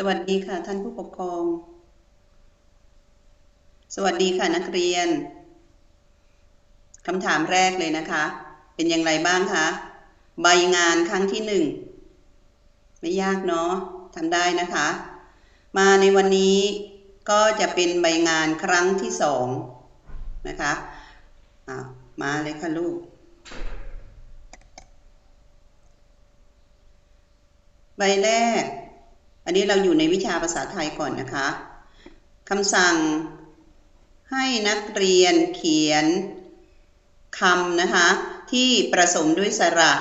สวัสดีค่ะท่านผู้ปกครอง สวัสดีค่ะนักเรียนคำถามแรกเลยนะคะ เป็นอย่างไรบ้างคะ ใบงานครั้งที่หนึ่ง ไม่ยากเนาะทำได้นะคะ มาในวันนี้ก็จะเป็นใบงานครั้งที่สองนะคะะมาเลยค่ะลูก ใบแรก อันนี้เราอยู่ในวิชาภาษาไทยก่อนนะคะคำสั่งให้นักเรียนเขียนคำนะคะที่ประสมด้วยสระ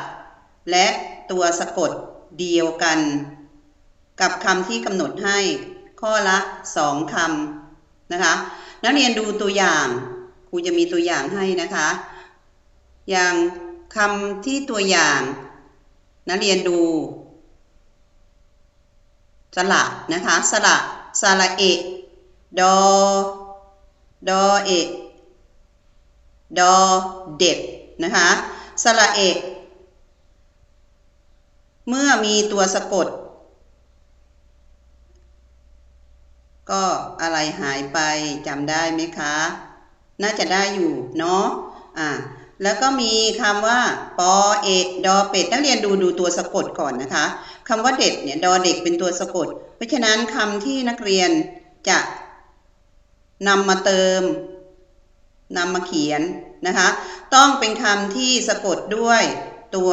และตัวสะกดเดียวกัน กับคำที่กำหนดให้ข้อละสองคำนะคะนักเรียนดูตัวอย่างครูจะมีตัวอย่างให้นะคะ อย่างคำที่ตัวอย่าง นักเรียนดู สระนะคะสระสระเอะดอ ดอเอะดอเด็ดนะคะสระเอะเมื่อมีตัวสะกด ก็อะไรหายไปจำได้ไหมคะ น่าจะได้อยู่เนาะอ่าแล้วก็มีคำว่าปอเอดอเป็ดนักเรียนดูดูตัวสะกดก่อนนะคะ คำว่าเด็ดเนี่ยดอเด็กเป็นตัวสะกด เพราะฉะนั้นคำที่นักเรียนจะนำมาเติมนำมาเขียนนะคะ ต้องเป็นคำที่สะกดด้วยตัว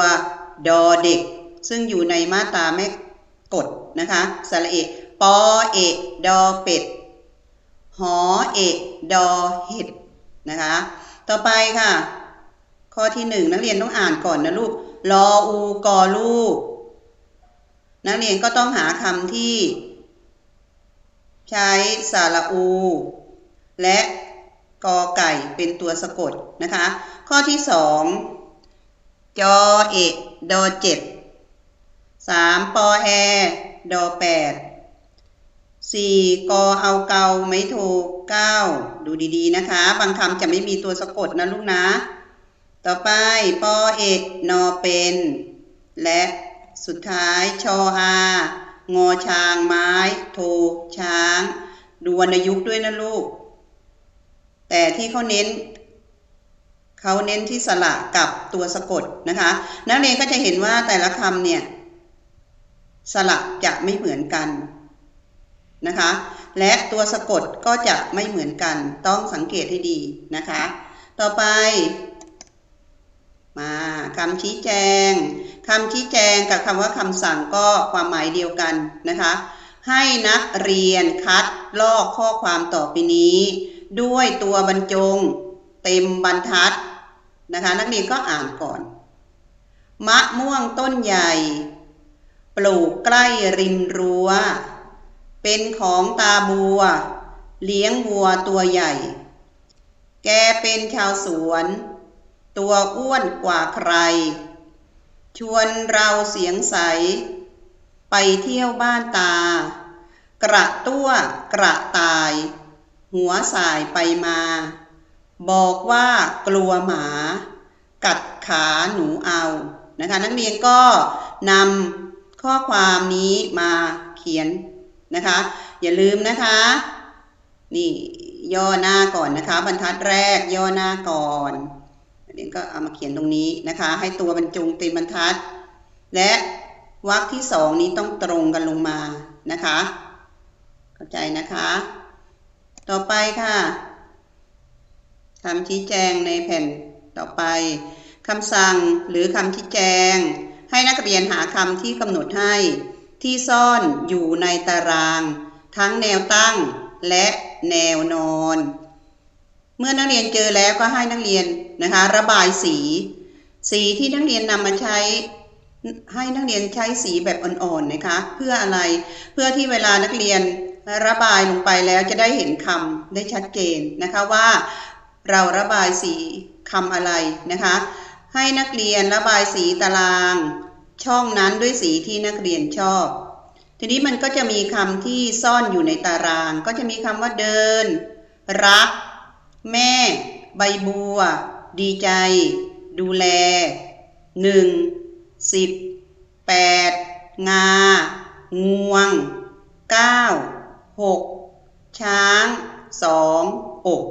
ดอเด็ก ซึ่งอยู่ในมาตราแม่กดนะคะสระเอะปอเอะดอเป็ดหอเอะดอเห็ดนะคะ ต่อไปค่ะ ข้อที่หนึ่งนักเรียนต้องอ่านก่อนนะลูกรออูกอลูก นักเรียนก็ต้องหาคำที่ ใช้สระอู และกอไก่เป็นตัวสะกดนะคะ ข้อที่สองจอเอกดอเจ็ดสามปอแอดอแปดสี่กอเอาเกาไม่โทเก้าดูดีๆนะคะ บางคำจะไม่มีตัวสะกดนะลูกนะ ต่อไปปอเอกนอเป็น และ สุดท้ายชออางอช้างไม้ โท ช้าง ดูวรรณยุกต์ด้วยนะลูก แต่ที่เขาเน้นเขาเน้นที่สระกับตัวสะกดนะคะ นักเรียนก็จะเห็นว่าแต่ละคำเนี่ย สระจะไม่เหมือนกันนะคะ และตัวสะกดก็จะไม่เหมือนกัน ต้องสังเกตให้ดีนะคะ ต่อไป มาคำชี้แจงคำชี้แจงกับคำว่าคำสั่งก็ความหมายเดียวกันนะคะ ให้นักเรียนคัดลอกข้อความต่อไปนี้ ด้วยตัวบรรจง เต็มบรรทัดนะคะ นักเรียนก็อ่านก่อน มะม่วงต้นใหญ่ ปลูกใกล้ริมรั้ว เป็นของตาบัว เลี้ยงวัวตัวใหญ่ แกเป็นชาวสวน ตัวอ้วนกว่าใคร ชวนเราเสียงใส ไปเที่ยวบ้านตา กระตั้วกระต่าย หัวสายไปมา บอกว่ากลัวหมา กัดขาหนูเอานะคะนักเรียนก็นำข้อความนี้มาเขียนนะคะ อย่าลืมนะคะ นี่ย่อหน้าก่อนนะคะ บรรทัดแรกย่อหน้าก่อน เรียนก็เอามาเขียนตรงนี้นะคะ ให้ตัวบรรจงเต็มบรรทัด และวรรคที่สองนี้ต้องตรงกันลงมานะคะ เข้าใจนะคะ ต่อไปค่ะคำชี้แจงในแผ่นต่อไปคำสั่งหรือคำชี้แจง ให้นักเรียนหาคำที่กำหนดให้ที่ซ่อนอยู่ในตาราง ทั้งแนวตั้งและแนวนอน เมื่อนักเรียนเจอแล้วก็ให้นักเรียนนะคะ ระบายสี สีที่นักเรียนนำมาใช้ ให้นักเรียนใช้สีแบบอ่อนๆนะคะ เพื่ออะไรเพื่อที่เวลานักเรียนระบายลงไปแล้วจะได้เห็นคำได้ชัดเจนนะคะว่าเราระบายสีคำอะไรนะคะ ให้นักเรียนระบายสีตาราง ช่องนั้นด้วยสีที่นักเรียนชอบ ทีนี้มันก็จะมีคำที่ซ่อนอยู่ในตาราง ก็จะมีคำว่าเดิน รัก แม่ใบบัว ดีใจ ดูแลหนึ่งสิบแปดงา งวงเก้าหกช้างสองอก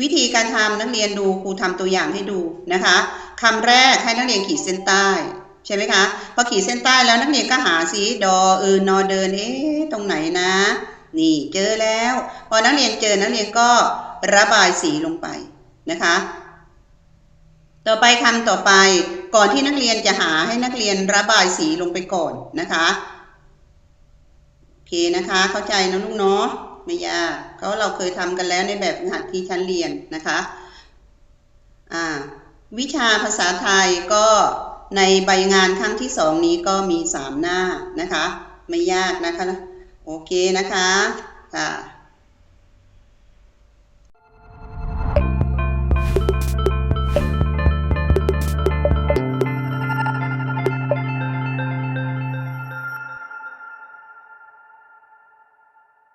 วิธีการทำนักเรียนดูครูทำตัวอย่างให้ดูนะคะคำแรกให้นักเรียนขีดเส้นใต้ใช่ไหมคะพอขีดเส้นใต้แล้วนักเรียนก็หาสิดอเออนอเดินเอ๊ะตรงไหนนะ นี่เจอแล้ว พอนักเรียนเจอนักเรียนก็ระบายสีลงไปนะคะ ต่อไปคำต่อไปก่อนที่นักเรียนจะหาให้นักเรียนระบายสีลงไปก่อนนะคะโอเคนะคะเข้าใจนะลูกเนาะไม่ยากเพราะเราเคยทำกันแล้วในแบบหัดที่ชั้นเรียนนะคะอ่าวิชาภาษาไทยก็ในใบงานครั้งที่สองนี้ก็มีสามหน้านะคะ ไม่ยากนะคะ โอเคนะคะค่ะ